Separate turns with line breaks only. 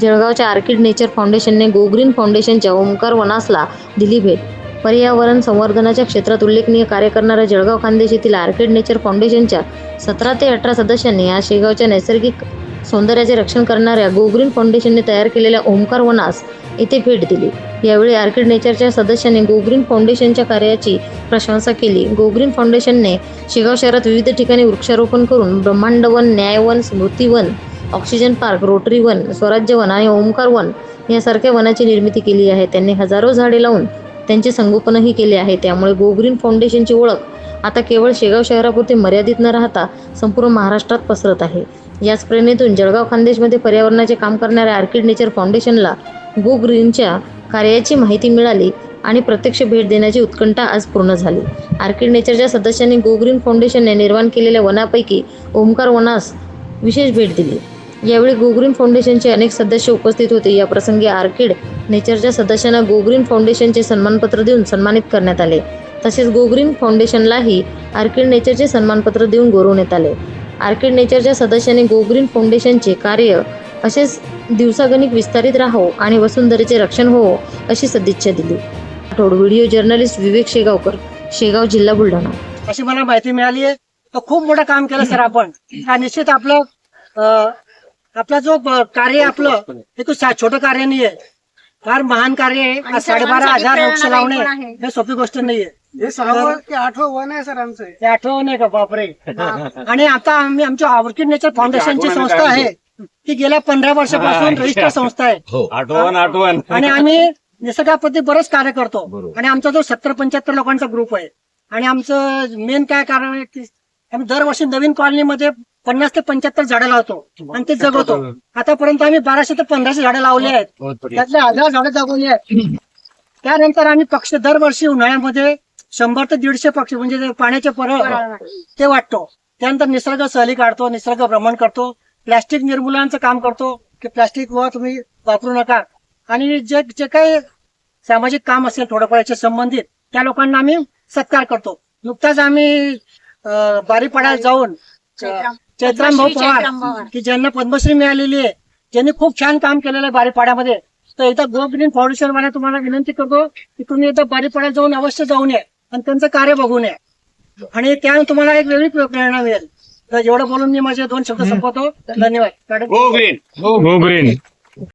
जळगावच्या orchid nature फाउंडेशनने GoGreen फाउंडेशनच्या ओमकार वनासला दिली भेट. पर्यावरण संवर्धनाच्या क्षेत्रात उल्लेखनीय कार्य करणाऱ्या जळगाव खानदेश येथील आर्किड नेचर फाउंडेशनच्या सतरा ते अठरा सदस्यांनी आज शेगावच्या नैसर्गिक सौंदर्याचे रक्षण करणाऱ्या गोग्रीन फाउंडेशनने तयार केलेल्या ओमकार वनास येथे भेट दिली. यावेळी आर्किड नेचरच्या सदस्यांनी गोग्रीन फाउंडेशनच्या कार्याची प्रशंसा केली. गोग्रीन फाउंडेशनने शेगाव शहरात विविध ठिकाणी वृक्षारोपण करून ब्रह्मांडवन न्यायवन स्मृती वन ऑक्सिजन पार्क रोटरी वन स्वराज्य वन आणि ओंकार वन यासारख्या वनाची निर्मिती केली आहे. त्यांनी हजारो झाडे लावून त्यांचे संगोपनही केले आहे. त्यामुळे गोग्रीन फाउंडेशनची ओळख आता केवळ शेगाव शहरापुरती मर्यादित न राहता संपूर्ण महाराष्ट्रात पसरत आहे. याच प्रेरणेतून जळगाव खानदेशमध्ये पर्यावरणाचे काम करणाऱ्या आर्किड नेचर फाउंडेशनला गो ग्रीनच्या कार्याची माहिती मिळाली आणि प्रत्यक्ष भेट देण्याची उत्कंठा आज पूर्ण झाली. आर्किड नेचरच्या सदस्यांनी गोग्रीन फाउंडेशनने निर्माण केलेल्या वनापैकी ओमकार वनास विशेष भेट दिली. यावेळी गोग्रीन फाउंडेशनचे अनेक सदस्य उपस्थित होते. या प्रसंगी आर्किड नेचरच्या सदस्यांना गोग्रीन फाउंडेशनचे सन्मानपत्र देऊन सन्मानित करण्यात आले. तसेच गोग्रीन फाउंडेशनलाही आर्किड नेचरचे सन्मानपत्र देऊन गौरवण्यात आले. आर्किड नेचरच्या सदस्यांनी गोग्रीन फाउंडेशनचे कार्य असेच दिवसागणिक विस्तारित राहो आणि वसुंधरेचे रक्षण होवो अशी सदिच्छा दिली. आठवड व्हिडिओ जर्नलिस्ट विवेक शेगावकर शेगाव जिल्हा बुलढाणा.
अशी मला माहिती मिळाली आहे तर खूप मोठं काम केलं सर आपण. हा निश्चित आपलं आपला जो कार्य आहे आपलं हे खूप सा- छोटं कार्य नाहीये. फार महान कार्य आहे. साडेबारा हजार वृक्ष लावणे. हे सोपी गोष्ट नाहीये.
हे सहावं की आठवं वन आहे सर आमचं?
ते आठवण आहे का? बापरे. आणि आता आम्ही आमच्या ऑर्किड नेचर फाउंडेशनची संस्था आहे. ती गेल्या पंधरा वर्षापासून रजिस्टर संस्था आहे.
आठवण आठवण
आणि आम्ही निसर्गाप्रती बरंच कार्य करतो. आणि आमचा जो सत्तर पंच्याहत्तर लोकांचा ग्रुप आहे. आणि आमचं मेन काय कारण आहे की आम्ही दरवर्षी नवीन कॉलनीमध्ये पन्नास ते पंच्याहत्तर झाडं लावतो. आणि ते जगवतो. आतापर्यंत आम्ही बाराशे ते पंधराशे झाडं लावली आहेत. त्यातले हजार झाडं जगवली आहेत. त्यानंतर आम्ही पक्षी दरवर्षी उन्हाळ्यामध्ये शंभर ते दीडशे पक्षी म्हणजे पाण्याचे परळ ते वाटतो. त्यानंतर निसर्ग सहली काढतो निसर्ग भ्रमण करतो. प्लास्टिक निर्मूलनाचं काम करतो की प्लास्टिक व तुम्ही वापरू नका. आणि जे जे काही सामाजिक काम असेल थोडंफार याच्या संबंधित त्या लोकांना आम्ही सत्कार करतो. नुकताच आम्ही अं, बारीपाड्यात जाऊन
चैत्राम-
भाऊ पवार. की ज्यांना पद्मश्री मिळालेली आहे ज्यांनी खूप छान काम केलेलं आहे बारीपाड्यामध्ये. तर इथं गो ग्रीन फाउंडेशन वाला तुम्हाला विनंती करतो की तुम्ही इथं बारीपाड्यात जाऊन अवश्य जाऊन या आणि त्यांचं कार्य बघून या. आणि त्यानं तुम्हाला एक वेगळी प्रेरणा मिळेल. तर एवढं बोलून मी माझे दोन शब्द संपवतो. धन्यवाद.
Go green
go green